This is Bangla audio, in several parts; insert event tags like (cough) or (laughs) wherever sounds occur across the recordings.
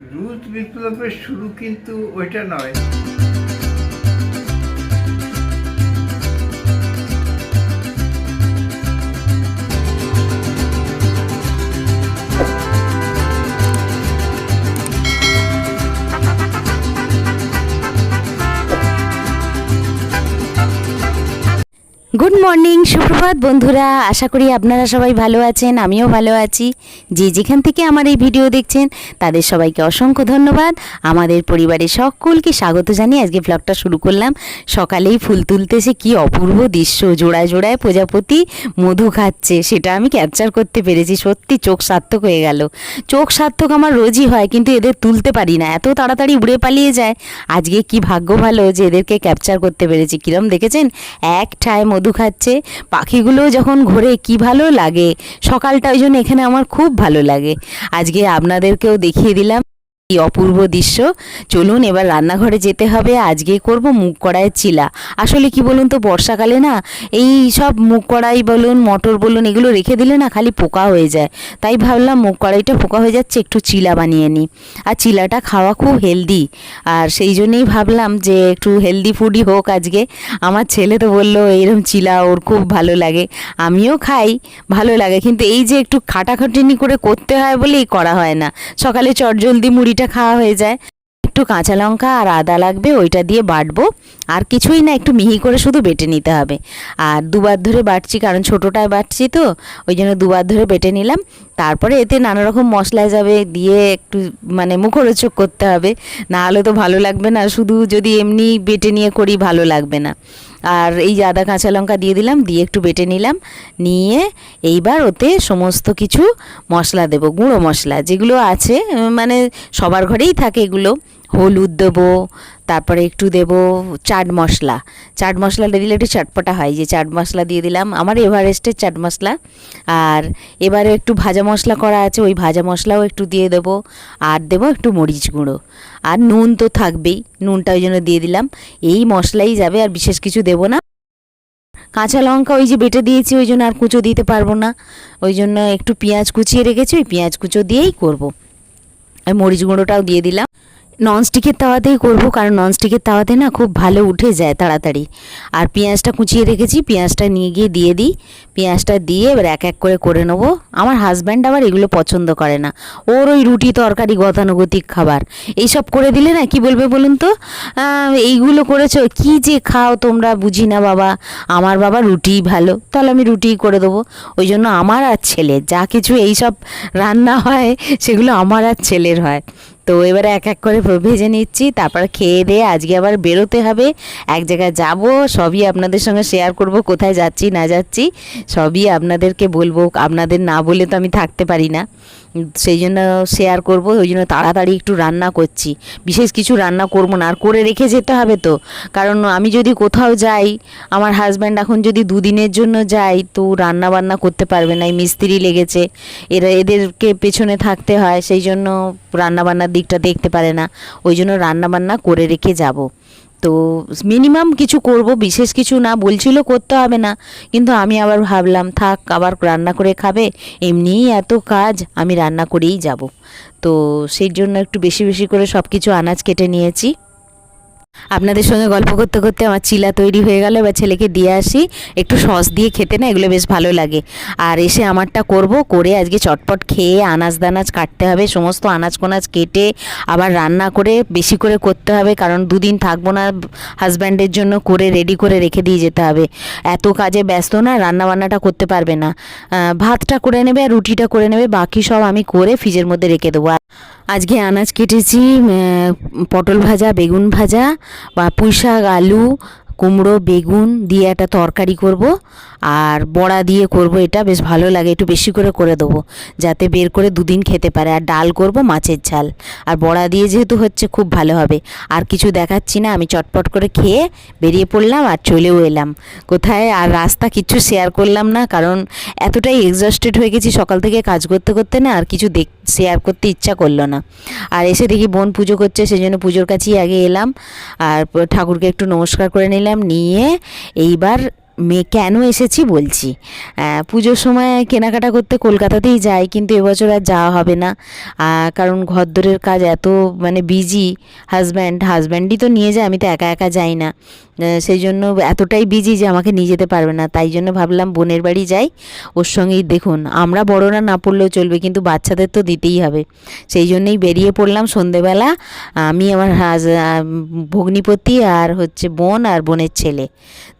রুদ বিপ্লবের শুরু কিন্তু ওইটা নয়। গুড মর্নিং সুপ্রভাত বন্ধুরা। আশা করি আপনারা সবাই ভালো আছেন, আমিও ভালো আছি। যে যেখান থেকে আমার এই ভিডিও দেখছেন, তাদের সবাইকে অসংখ্য ধন্যবাদ। আমাদের পরিবারের সকলকে স্বাগত জানিয়ে আজকে ব্লগটা শুরু করলাম। সকালেই ফুল তুলতেছে কি অপূর্ব দৃশ্য, জোড়ায় জোড়ায় প্রজাপতি মধু খাচ্ছে, সেটা আমি ক্যাপচার করতে পেরেছি। সত্যি চোখ সার্থক হয়ে গেল। চোখ সার্থক আমার রোজই হয়, কিন্তু এদের তুলতে পারি না। এত তাড়াতাড়ি উড়ে পালিয়ে যায়। আজকে কি ভাগ্য ভালো যে এদেরকে ক্যাপচার করতে পেরেছি। কিরম দেখেছেন? এক ঠায় মধু খাচ্ছে। পাখিগুলো যখন ঘোরে কি ভালো লাগে? সকালটা ওই জন্য এখানে আমার খুব ভালো লাগে। আজকে আপনাদেরকেও দেখিয়ে দিলাম। এই অপূর্ব দৃশ্য। চলুন এবার রান্নাঘরে যেতে হবে। আজকে করব মুগ কড়াইয়ের চিলা। আসলে কি বলুন তো, বর্ষাকালে না এই সব মুগ কড়াই বলুন, মটর বলুন, এগুলো রেখে দিলে না খালি পোকা হয়ে যায়। তাই ভাবলাম মুগ কড়াইটা পোকা হয়ে যাচ্ছে, একটু চিলা বানিয়ে নিই। আর চিলাটা খাওয়া খুব হেলদি। আর সেই জন্যেই ভাবলাম যে একটু হেলদি ফুডই হোক আজকে। আমার ছেলে তো বলল, এইরকম চিলা ওর খুব ভালো লাগে। আমিও খাই, ভালো লাগে। কিন্তু এই যে একটু খাটাখাটনি করে করতে হয় বলেই করা হয় না। সকালে চটজলদি মুড়িটা খাওয়া হয়ে যায়। একটু কাঁচা লঙ্কা আর আদা লাগবে, ওইটা দিয়ে বাটবো। আর কিছুই না, একটু মিহি করে শুধু বেটে নিতে হবে। আর দুবার ধরে বাটছি, কারণ ছোটোটায় বাটছি তো, ওই জন্য দুবার ধরে বেটে নিলাম। তারপরে এতে নানা রকম মশলা যাবে, দিয়ে একটু মানে মুখরোচক করতে হবে। না হলে তো ভালো লাগবে না, শুধু যদি এমনি বেটে নিয়ে করি, ভালো লাগবে না। আর এই আদা, কাঁচা লঙ্কা দিয়ে দিলাম, দিয়ে একটু বেটে নিলাম। নিয়ে এইবার ওতে সমস্ত কিছু মশলা দেব, গুঁড়ো মশলা, যেগুলো আছে মানে সবার ঘরেই থাকে এগুলো। হলুদ দেবো, তারপরে একটু দেব চাট মশলা। চাট মশলাটা দিলে একটু চটপটা হয়। যে চাট মশলা দিয়ে দিলাম, আমার এভারেস্টের চাট মশলা। আর এবারে একটু ভাজা মশলা করা আছে, ওই ভাজা মশলাও একটু দিয়ে দেবো। আর দেবো একটু মরিচ গুঁড়ো। আর নুন তো থাকবেই, নুনটা ওই জন্য দিয়ে দিলাম। এই মশলাই যাবে, আর বিশেষ কিছু দেবো না। কাঁচা লঙ্কা ওই যে বেটে দিয়েছি, ওই জন্য আর কুচো দিতে পারব না। ওই জন্য একটু পেঁয়াজ কুচিয়ে রেখেছি, ওই পেঁয়াজ কুচো দিয়েই করব। আর মরিচ গুঁড়োটাও দিয়ে দিলাম। ননস্টিকের তাওয়াতেই করব, কারণ ননস্টিকের তাওয়াতে না খুব ভালো উঠে যায় তাড়াতাড়ি। আর পেঁয়াজটা কুচিয়ে রেখেছি, পেঁয়াজটা নিয়ে গিয়ে দিয়ে দিই। পেঁয়াজটা দিয়ে এবার এক এক করে করে নেব। আমার হাজব্যান্ড আবার এগুলো পছন্দ করে না। ওর ওই রুটি তরকারি গতানুগতিক খাবার। এইসব করে দিলে না, কি বলবে বলুন তো? এইগুলো করেছ, কি যে খাও তোমরা বুঝি না বাবা। আমার বাবা রুটিই ভালো, তাহলে আমি রুটিই করে দেবো। ওই জন্য আমার আর ছেলে যা কিছু এইসব রান্না হয়, সেগুলো আমার আর ছেলের হয়। তো এবারে এক এক করে ভেজে নিচ্ছি, তারপর খেয়ে দিয়ে আজকে আবার বেরোতে হবে। এক জায়গায় যাব, সবই আপনাদের সঙ্গে শেয়ার করব, কোথায় যাচ্ছি, না যাচ্ছি, সবই আপনাদেরকে বলব। আপনাদের না বলে তো আমি থাকতে পারি না। সেই জন্য শেয়ার করব, ওই জন্য তাড়াতাড়ি একটু রান্না করছি। বিশেষ কিছু রান্না করব না, আর করে রেখে যেতে হবে তো। কারণ আমি যদি কোথাও যাই, আমার হাজব্যান্ড এখন যদি দুদিনের জন্য যাই, তো রান্না বান্না করতে পারবে না, এই মিস্ত্রি লেগেছে। এরা, এদেরকে পেছনে থাকতে হয়, সেই জন্য রান্না বান্নার দিকটা দেখতে পারে না। ওই জন্য রান্না বান্না করে রেখে যাব। তো মিনিমাম কিছু করব, বিশেষ কিছু না বলছিল করতে হবে না। কিন্তু আমি আবার ভাবলাম, থাক, আবার রান্না করে খাবে, এমনিই এত কাজ, আমি রান্না করেই যাব। তো সেই জন্য একটু বেশি বেশি করে সব কিছু আনাজ কেটে নিয়েছি। আপনাদের সঙ্গে গল্প করতে করতে আমার চিলা তৈরি হয়ে গেল, এবার ছেলেকে দিয়ে আসি। একটু সস দিয়ে খেতে না, এগুলো বেশ ভালো লাগে। আর এসে আমারটা করব, করে আজকে চটপট খেয়ে আনাজ দানাজ কাটতে হবে, সমস্ত আনাজ কোনাজ কেটে আবার রান্না করে বেশি করে করতে হবে, কারণ দুদিন থাকব না, হাজব্যান্ডের জন্য করে রেডি করে রেখে দিয়ে যেতে হবে। এত কাজে ব্যস্ত না রান্না বান্নাটা করতে পারবে না। ভাতটা করে নেবে আর রুটিটা করে নেবে, বাকি সব আমি করে ফ্রিজের মধ্যে রেখে দেবো। আজকে আনাজ কেটেছি পটল ভাজা, বেগুন ভাজা, বা পুঁই শাক, আলু, কুমড়ো, বেগুন দিয়ে একটা তরকারি করব। আর বড়া দিয়ে করব, এটা বেশ ভালো লাগে, একটু বেশি করে করে দেবো, যাতে বের করে দুদিন খেতে পারে। আর ডাল করব মাছের ঝাল। আর বড়া দিয়ে যেহেতু হচ্ছে খুব ভালো হবে। আর কিছু দেখাচ্ছি না, আমি চটপট করে খেয়ে বেরিয়ে পড়লাম আর চলেও এলাম। কোথায় আর রাস্তা কিছু শেয়ার করলাম না, কারণ এতটাই এক্সস্টেড হয়ে গেছি সকাল থেকে কাজ করতে করতে না, আর কিছু দেখ শেয়ার করতে ইচ্ছা করল না। আর এসে দেখি বোন পুজো করছে সেই জন্য পুজোর কাছেই আগে এলাম। আর ঠাকুরকে একটু নমস্কার করে নিলাম, নিয়ে এইবার মে, কেন এসেছি বলছি। পুজোর সময় কেনাকাটা করতে কলকাতাতেই যাই, কিন্তু এবছর আর যাওয়া হবে না। কারণ ঘরদোরের কাজ এত মানে বিজি হাজব্যান্ড হাজব্যান্ডই তো নিয়ে যায়, আমি তো একা একা যাই না। সেই জন্য এতটাই বিজি যে আমাকে নিয়ে যেতে পারবে না। তাই জন্য ভাবলাম বোনের বাড়ি যাই। ওর সঙ্গেই দেখুন, আমরা বড়রা না পড়লেও চলবে, কিন্তু বাচ্চাদের তো দিতেই হবে। সেই জন্যই বেরিয়ে পড়লাম সন্ধেবেলা। আমি, আমার ভগ্নিপতি আর হচ্ছে বোন আর বোনের ছেলে।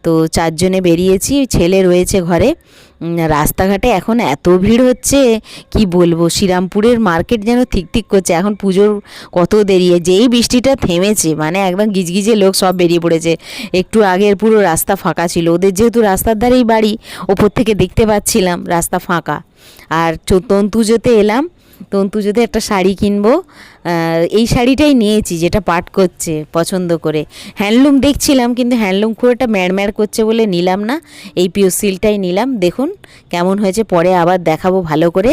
তো চারজনে বেরিয়েছি, ছেলে রয়েছে ঘরে। রাস্তাঘাটে এখন এত ভিড় হচ্ছে, কি বলব? শ্রীরামপুরের মার্কেট যেন ঠিক ঠিক করছে। এখন পুজোর কত দেরিয়ে যেই বৃষ্টিটা থেমেছে মানে একদম গিজগিজে লোক সব বেরিয়ে পড়েছে। একটু আগের পুরো রাস্তা ফাঁকা ছিল। ওদের যেহেতু রাস্তার ধারেই বাড়ি, ওপর থেকে দেখতে পাচ্ছিলাম রাস্তা ফাঁকা। আর চো- তন্তুজোতে এলাম তন্তুজোতে একটা শাড়ি কিনবো এই শাড়িটাই নিয়েছি যেটা পাট করছে, পছন্দ করে। হ্যান্ডলুম দেখছিলাম, কিন্তু হ্যান্ডলুম খুব একটা ম্যাড়ম্যাড় করছে বলে নিলাম না। এই পিও সিলটাই নিলাম, দেখুন কেমন হয়েছে, পরে আবার দেখাবো ভালো করে।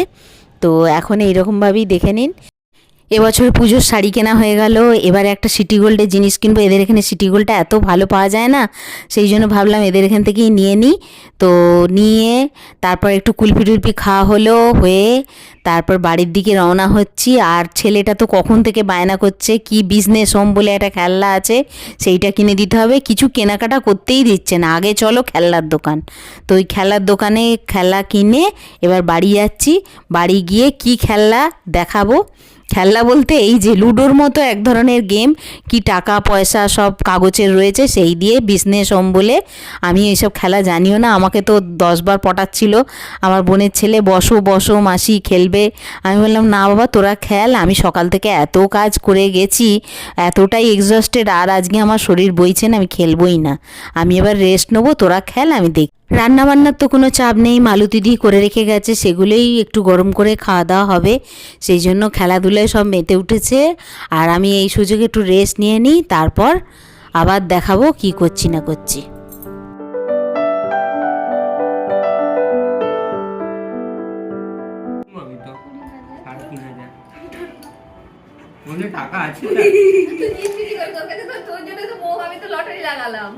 তো এখন এইরকমভাবেই দেখে নিন। এবছর পুজোর শাড়ি কেনা হয়ে গেল, এবারে একটা সিটি গোল্ডের জিনিস কিনবো, এদের এখানে সিটি গোল্ডটা এত ভালো পাওয়া যায় না, সেই জন্য ভাবলাম এদের এখান থেকেই নিয়ে নিই। তো নিয়ে তারপর একটু কুলপি টুলপি খাওয়া হলো, হয়ে তারপর বাড়ির দিকে রওনা হচ্ছি। আর ছেলেটা তো কখন থেকে বায়না করছে, কি বিজনেস হোম বলে একটা খেলনা আছে, সেইটা কিনে দিতে হবে। কিছু কেনাকাটা করতেই দিচ্ছে না, আগে চলো খেলনার দোকান। তো ওই খেলার দোকানে খেলা কিনে এবার বাড়ি যাচ্ছি, বাড়ি গিয়ে কি খেলনা দেখাবো খেলনা বলতে এই যে লুডোর মতো এক ধরনের গেম, কি টাকা, পয়সা সব কাগজের রয়েছে, সেই দিয়ে বিজনেস হোম বলে আমি এইসব খেলা জানিও না। আমাকে তো দশবার পটাচ্ছিল। আমার বোনের ছেলে, বসো বসো, মাসি খেলবে। আমি বললাম, না বাবা, তোরা খেল। আমি সকাল থেকে এত কাজ করে গেছি, এতটাই এক্সস্টেড আর আজকে আমার শরীর বইছে না, আমি খেলবই না। আমি এবার রেস্ট নেব, তোরা খেল, আমি দেখ রান্না বান্নার তো কোনো চাপ নেই মালুতিদি করে রেখে গেছে সেগুলোই একটু গরম করে খাওয়া দাওয়া হবে। সেই জন্য খেলাধুলায় সব মেতে উঠেছে। আর আমি এই সুযোগে একটু রেস্ট নিয়ে নিই তারপর আবার দেখাবো কি করছি না করছি। টাকা আছে (laughs) তুই জিজ্ঞেস করি তোর কাছে তো তোর জন্য তো বউ আমি তো লটারি লাগালাম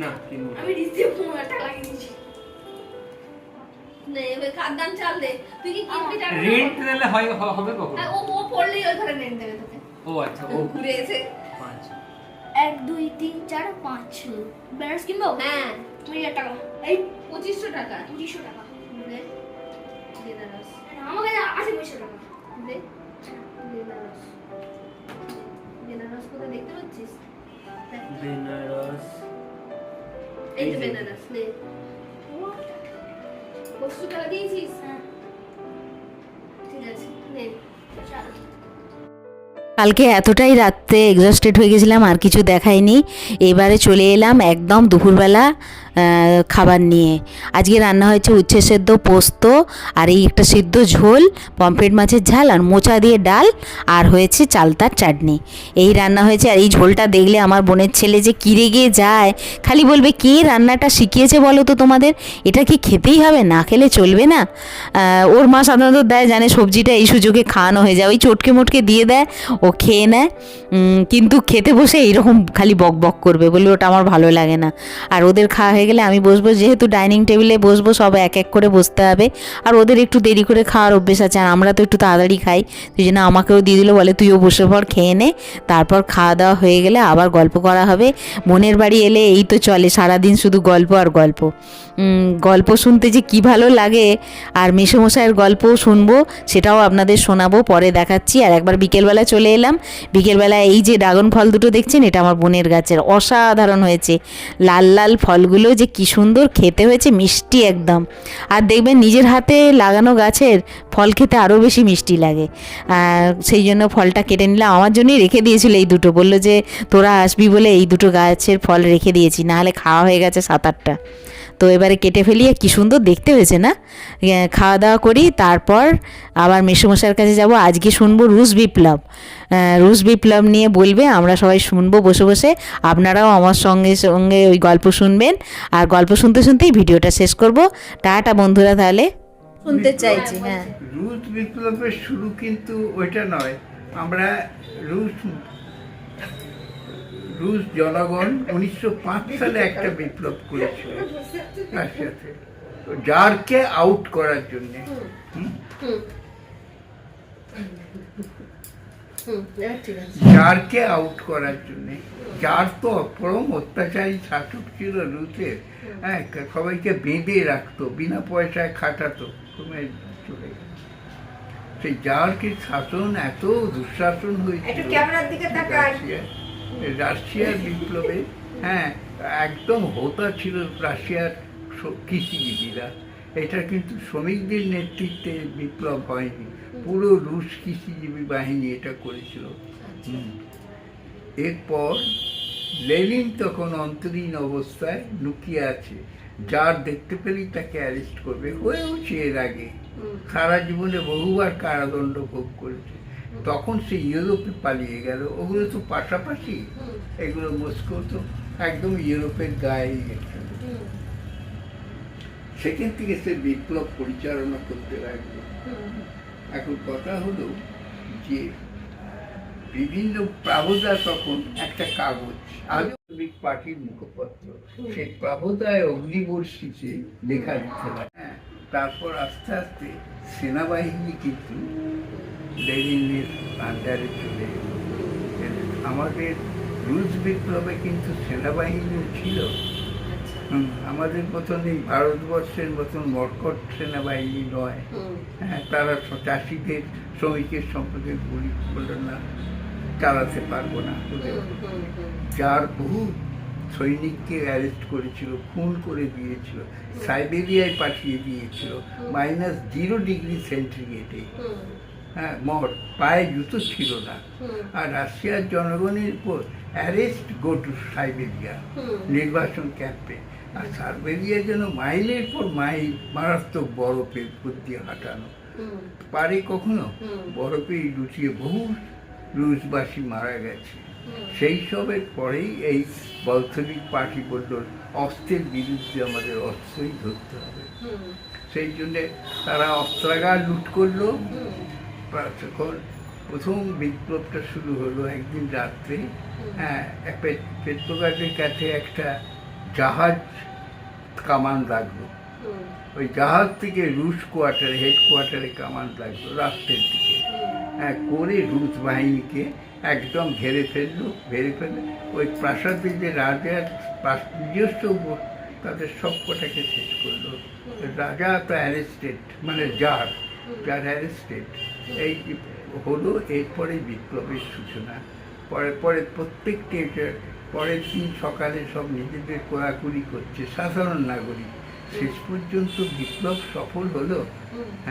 না কিনবো আমি রিসিভ নে এবার খাদ্যান চাল দে। তুই কি কিনবি টাকা? রেন্ট দিলে হয় হবে কখন? ও ও পড়লেই ওই রেন্ট দেবে তোকে। ও আচ্ছা ও ঘুরে এসে। এক দুই তিন চার পাঁচ। বেনারস কিনবো? হ্যাঁ। কুড়ি হাজার টাকা। এই পঁচিশশো টাকা। পঁচিশশো টাকা। বেনারস। আমার কাছে আছে পঁচিশশো টাকা। বেনারস। বেনারস কোথায় দেখতে পাচ্ছিস? বেনারস। এই যে। বেনারস নে পঁচিশশো টাকা দিয়েছিস হ্যাঁ ঠিক আছে নে চল কালকে এতটাই রাত্রে এক্সস্টেড হয়ে গেছিলাম, আর কিছু দেখাইনি। এবারে চলে এলাম একদম দুপুরবেলা খাবার নিয়ে। আজকে রান্না হয়েছে উচ্ছে সেদ্ধ পোস্ত, আর এই একটা সিদ্ধ ঝোল, পমফ্রেট মাছের ঝাল, আর মোচা দিয়ে ডাল, আর হয়েছে চালতার চাটনি। এই রান্না হয়েছে, আর এই ঝোলটা দেখলে আমার বোনের ছেলে যে কিরে গিয়ে যায়, খালি বলবে, কে রান্নাটা শিখিয়েছে বলো তো তোমাদের? এটা কি খেতেই হবে? না খেলে চলবে না? ওর মা সাধারণত দেয়, জানে সবজিটা এই সুযোগে খাওয়ানো হয়ে যায়। ওই চটকে মোটকে দিয়ে দেয় ও খেয়ে নেয়। কিন্তু খেতে বসে এইরকম খালি বক বক করবে বলে ওটা আমার ভালো লাগে না। আর ওদের খাওয়া হয়ে গেলে আমি বসবো, যেহেতু ডাইনিং টেবিলে বসবো, সব এক এক করে বসতে হবে। আর ওদের একটু দেরি করে খাওয়ার অভ্যেস আছে, আর আমরা তো একটু তাড়াতাড়ি খাই। সেই জন্য আমাকেও দিয়ে দিল, বলে তুইও বসে পর খেয়ে নে। তারপর খাওয়া দাওয়া হয়ে গেলে আবার গল্প করা হবে। মনের বাড়ি এলে এই তো চলে, সারাদিন শুধু গল্প আর গল্প। গল্প শুনতে যে কি ভালো লাগে, আর মেসোমশাইয়ের গল্পও শুনব, সেটাও আপনাদের শোনাবো, পরে দেখাচ্ছি। আর একবার বিকেলবেলা চলে এলাম বিকেলবেলা এই যে ড্রাগন ফল দুটো দেখছেন, এটা আমার বোনের গাছের। অসাধারণ হয়েছে। লাল লাল ফলগুলো যে কি সুন্দর খেতে হয়েছে, মিষ্টি একদম। আর দেখবেন নিজের হাতে লাগানো গাছের ফল খেতে আরও বেশি মিষ্টি লাগে। সেই জন্য ফলটা কেটে নিলাম। আমার জন্যই রেখে দিয়েছিল এই দুটো। বলল যে, তোরা আসবি বলে এই দুটো গাছের ফল রেখে দিয়েছি। নাহলে খাওয়া হয়ে গেছে সাত, আটটা। তো এবারে কেটে ফেলিয়ে কি সুন্দর দেখতে হয়েছে না? খাওয়া দাওয়া করি তারপর আবার মেসোমশাইয়ের কাছে যাব আজকে শুনব রুশ বিপ্লব। রুশ বিপ্লব নিয়ে বলবে আমরা সবাই শুনব বসে বসে। আপনারাও আমার সঙ্গে সঙ্গে ওই গল্প শুনবেন। আর গল্প শুনতে শুনতেই ভিডিওটা শেষ করব। টাটা বন্ধুরা তাহলে। শুনতে চাইছি হ্যাঁ। রুশ বিপ্লবের শুরু কিন্তু ওইটা নয়। আমরা রুশ রুশ জনগণ উনিশশো পাঁচ সালে একটা বিপ্লব করেছিল জারকে আউট করার জন্যে? জারকে আউট করার জন্যে। জার তো অপরম অত্যাচারী শাসক ছিল রুশের। হ্যাঁ সবাইকে বেঁধে রাখতো বিনা পয়সায় খাটাতো কমে চলে গেল। সেই জারকে শাসন এত দুঃশাসন হয়েছিল রাশিয়ার বিপ্লবে হ্যাঁ একদম হোতা ছিল রাশিয়ার কৃষিজীবীরা। এটা কিন্তু শ্রমিকদের নেতৃত্বে বিপ্লব হয়নি। পুরো রুশ কৃষিজীবী বাহিনী এটা করেছিল। এরপর লেনিন তখন অন্তরীণ অবস্থায় লুকিয়ে আছে। যার দেখতে পেলেই তাকে অ্যারেস্ট করবে। হয়েওছে এর আগে। সারা জীবনে বহুবার কারাদণ্ড ভোগ করেছে। তখন সে ইউরোপে পালিয়ে গেল। ওগুলো তো পাশাপাশি এগুলো মস্কো তো একদম ইউরোপের গায়ে গেছে। সেখান থেকে সে বিপ্লব পরিচালনা করতে লাগল। এখন কথা হলো যে বিভিন্ন প্রাবদা তখন একটা কাগজ আধুনিক পার্টির মুখপত্র সেই প্রাবদায় অগ্নিবর্ষিতে লেখা দিতে হয় হ্যাঁ তারপর আস্তে আস্তে সেনাবাহিনী কিন্তু লেনিনের আন্ডারে চলে এলো। আমাদের রুশ বিপ্লবে কিন্তু সেনাবাহিনীও ছিল। আমাদের মতন এই ভারতবর্ষের মতন মর্কট সেনাবাহিনী নয়। হ্যাঁ তারা চাষিদের শ্রমিকের সম্পর্কে গুলি করল না চালাতে পারব না যার বহু সৈনিককে অ্যারেস্ট করেছিল খুন করে দিয়েছিল সাইবেরিয়ায় পাঠিয়ে দিয়েছিল মাইনাস জিরো ডিগ্রি সেন্টিগ্রেডে হ্যাঁ মর। পায়ে জুতো ছিল না। আর রাশিয়ার জনগণের উপর অ্যারেস্ট গো টু সাইবেরিয়া নির্বাচন ক্যাম্পে। আর সাইবেরিয়া যেন মাইলের পর মাইল মারাত্মক বরফের উপর দিয়ে হাঁটানো। পারে কখনো? বরফে লুটিয়ে বহু রুশবাসী মারা গেছে। সেই সবের পরেই এই বলসেবিক পার্টি বলল অস্ত্রের বিরুদ্ধে আমাদের অস্ত্রই ধরতে হবে। সেই জন্যে তারা অস্ত্রাগার লুট করল। তখন প্রথম বিপ্লবটা শুরু হলো একদিন রাত্রে। হ্যাঁ পে- পেট্রোগার্ডের কাছে একটা জাহাজ কামান লাগল। ওই জাহাজ থেকে রুশ কোয়ার্টারে হেড কোয়ার্টারে কামান লাগল রাত্রের দিকে। হ্যাঁ করে রুশ বাহিনীকে একদম ঘেরে ফেলল ঘেরে ফেলে। ওই প্রাসাদে যে রাজার নিজস্ব তাদের সব কটাকে শেষ করল। রাজা তো অ্যারেস্টেড মানে যার যার অ্যারেস্টেড। এই হলো এরপরে বিপ্লবের সূচনা। পরে পরে প্রত্যেককে পরের দিন সকালে সব নিজেদের কোড়াকুড়ি করছে সাধারণ নাগরিক। শেষ পর্যন্ত বিপ্লব সফল হলো। হ্যাঁ।